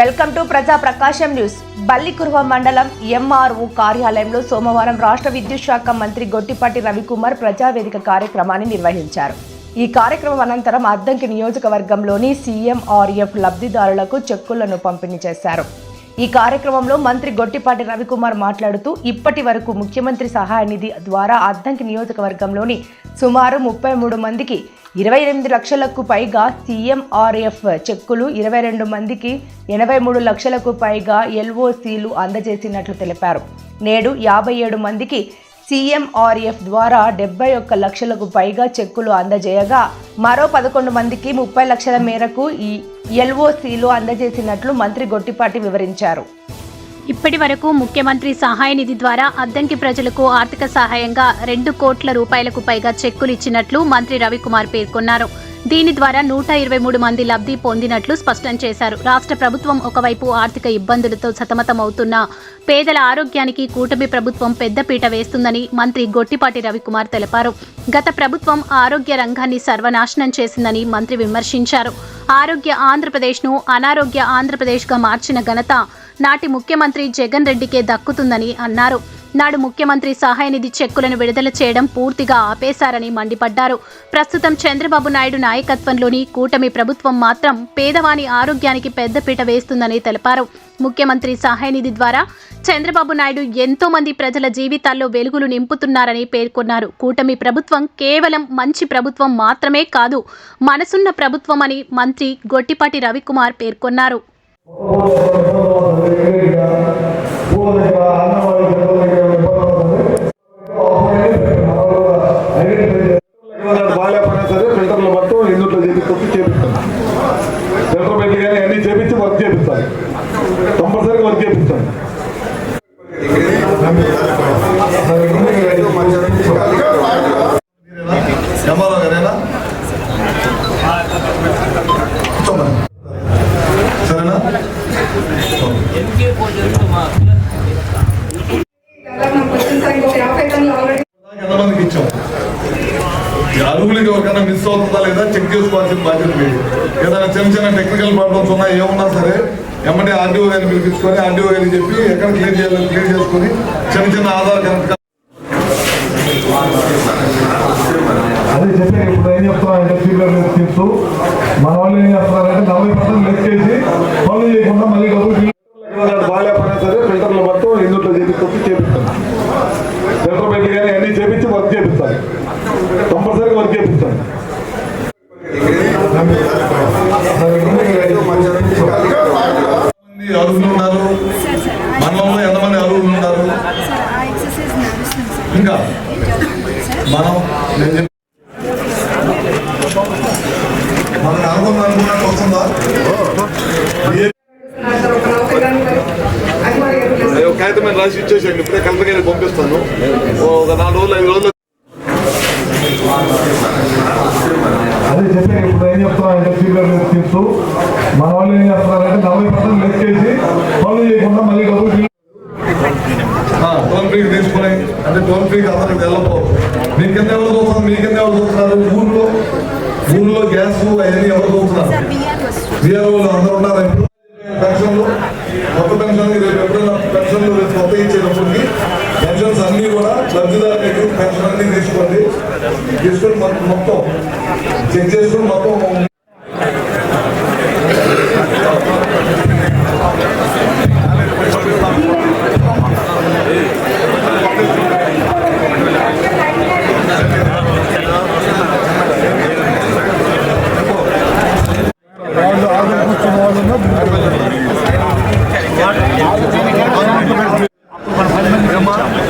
Welcome to ప్రజా ప్రకాశం news. Ballikurava మండలం MRO కార్యాలయంలో సోమవారం రాష్ట్ర విద్యుత్ శాఖ మంత్రి గొట్టిపాటి రవికుమార్ ప్రజావేదిక కార్యక్రమాన్ని నిర్వహించారు. ఈ కార్యక్రమం అనంతరం అద్దంకి నియోజకవర్గంలోని సీఎంఆర్ఎఫ్ లబ్ధిదారులకు చెక్కులను పంపిణీ చేశారు. ఈ కార్యక్రమంలో మంత్రి గొట్టిపాటి రవికుమార్ మాట్లాడుతూ ఇప్పటి వరకు ముఖ్యమంత్రి సహాయ నిధి ద్వారా అద్దంకి నియోజకవర్గంలోని సుమారు ముప్పై మూడు మందికి ఇరవై ఎనిమిది లక్షలకు పైగా సీఎంఆర్ఎఫ్ చెక్కులు ఇరవై రెండు మందికి ఎనభై మూడు లక్షలకు పైగా ఎల్ఓసీలు అందజేసినట్లు తెలిపారు. నేడు యాభై ఏడు మందికి సీఎంఆర్ఎఫ్ ద్వారా డెబ్బై ఒక్క లక్షలకు పైగా చెక్కులు అందజేయగా మరో పదకొండు మందికి ముప్పై లక్షల మేరకు ఈ ఎల్ఓసీలు అందజేసినట్లు మంత్రి గొట్టిపాటి వివరించారు. ఇప్పటి వరకు ముఖ్యమంత్రి సహాయ నిధి ద్వారా అద్దంకి ప్రజలకు ఆర్థిక సహాయంగా రెండు కోట్ల రూపాయలకు పైగా చెక్కులు ఇచ్చినట్లు మంత్రి రవికుమార్ పేర్కొన్నారు. దీని ద్వారా నూట ఇరవై మూడు మంది లబ్ధి పొందినట్లు స్పష్టం చేశారు. రాష్ట్ర ప్రభుత్వం ఒకవైపు ఆర్థిక ఇబ్బందులతో సతమతమవుతున్న పేదల ఆరోగ్యానికి కూటమి ప్రభుత్వం పెద్దపీట వేస్తుందని మంత్రి గొట్టిపాటి రవికుమార్ తెలిపారు. గత ప్రభుత్వం ఆరోగ్య రంగాన్ని సర్వనాశనం చేసిందని మంత్రి విమర్శించారు. ఆరోగ్య ఆంధ్రప్రదేశ్ను అనారోగ్య ఆంధ్రప్రదేశ్గా మార్చిన ఘనత నాటి ముఖ్యమంత్రి జగన్ రెడ్డికే దక్కుతుందని అన్నారు. నాడు ముఖ్యమంత్రి సహాయ నిధి చెక్కులను విడుదల చేయడం పూర్తిగా ఆపేశారని మండిపడ్డారు. ప్రస్తుతం చంద్రబాబు నాయుడు నాయకత్వంలోని కూటమి ప్రభుత్వం మాత్రం పేదవాని ఆరోగ్యానికి పెద్దపీట వేస్తుందని తెలిపారు. ముఖ్యమంత్రి సహాయ నిధి ద్వారా చంద్రబాబు నాయుడు ఎంతో మంది ప్రజల జీవితాల్లో వెలుగులు నింపుతున్నారని పేర్కొన్నారు. కూటమి ప్రభుత్వం కేవలం మంచి ప్రభుత్వం మాత్రమే కాదు మనసున్న ప్రభుత్వం అని మంత్రి గొట్టిపాటి రవికుమార్ పేర్కొన్నారు. చేపిస్తాను కంపల్సరీగా వర్క్ చేపిస్తాను అరువులకి ఎవరికైనా మిస్ అవుతుందా లేదా చెక్ చేసుకోవాల్సిన బాధ్యత లేదు ఏదైనా చిన్న చిన్న టెక్నికల్ ప్రాబ్లమ్స్ ఉన్నా ఏమున్నా సరే ఎమ్మటే ఆర్డీఓ గారిని పిలిపించుకొని ఆర్డీఓ గారికి చెప్పి ఎక్కడ క్లియర్ చేయాలని క్లియర్ చేసుకొని చిన్న చిన్న ఆధార్ కరెక్ట్ అదే చెప్పాను ఇప్పుడు ఏం మన వాళ్ళు ఏం చేస్తున్నారంటే నలభై పర్సెంట్ లెస్ చేసి పనులు చేయకుండా మళ్ళీ డబ్బులు బాగాలేకపోయినా సరే ఫిల్టర్లు మొత్తం ఇందులో చేపించి చేపిస్తాను ఫిల్టర్ పెట్టి కానీ అన్ని చేపించి వర్క్ చేపిస్తాను చేపిస్తాను ఉన్నారు? మనలో ఎంతమంది ఉన్నారు? ఇంకా మనం అనుకున్న అనుకున్నట్టు వస్తుందా కాగితం రాసి ఇచ్చేసేయండి. ఇప్పుడే కలెక్టర్ గారికి పంపిస్తాను. ఒక నాలుగు రోజులు ఐదు రోజులు అదే చెప్పాను ఇప్పుడు ఏం చెప్తున్నా ఫీవర్ స్కీమ్స్ మన వాళ్ళు ఏం చేస్తున్నారంటే నలభై పర్సెంట్ లెస్ చేసి పనులు చేయకుండా మళ్ళీ డబ్బులు టోల్ ఫ్రీ తీసుకుని అంటే టోల్ ఫ్రీ అందరికి వెళ్ళపో. మీ కింద ఎవరు చూస్తున్నారు మీ కింద ఎవరు చూస్తున్నారు ఊర్లో ఊర్లో గ్యాస్ అవన్నీ ఎవరు చూస్తున్నారు బీఆర్ఓలు అందరూ ఉన్నారా పెన్షన్లు? కొత్త పెన్షన్ రేపు ఎప్పుడైనా పెన్షన్లు రేపు కొత్త ఇచ్చేటప్పటికి పెన్షన్స్ అన్ని కూడా లబ్ధిదారులకు పెన్షన్ అన్ని తీసుకోండి తీసుకొని మొత్తం మొత్తం చెక్ చేసుకొని మొత్తం ఏమ్మా? యాదవ్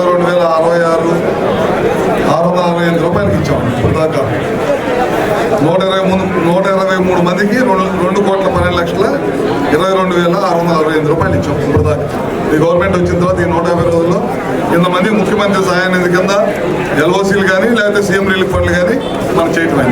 ఇరవై రెండు వేల అరవై ఆరు ఆరు వందల అరవై ఎనిమిది రూపాయలకి ఇచ్చాం దాకా నూట ఇరవై మూడు నూట ఇరవై మూడు మందికి రెండు రెండు కోట్ల పన్నెండు లక్షల ఇరవై రెండు వేల ఆరు వందల అరవై ఎనిమిది రూపాయలు ఇచ్చాం ఇప్పటిదాకా. దాకా ఈ గవర్నమెంట్ వచ్చిన తర్వాత ఈ నూట యాభై రోజుల్లో ఇంతమంది ముఖ్యమంత్రి సహాయం నిధి కింద ఎల్ఓసీలు కానీ లేకపోతే సీఎం రిలీఫ్ ఫండ్లు కానీ మనం చేయటమే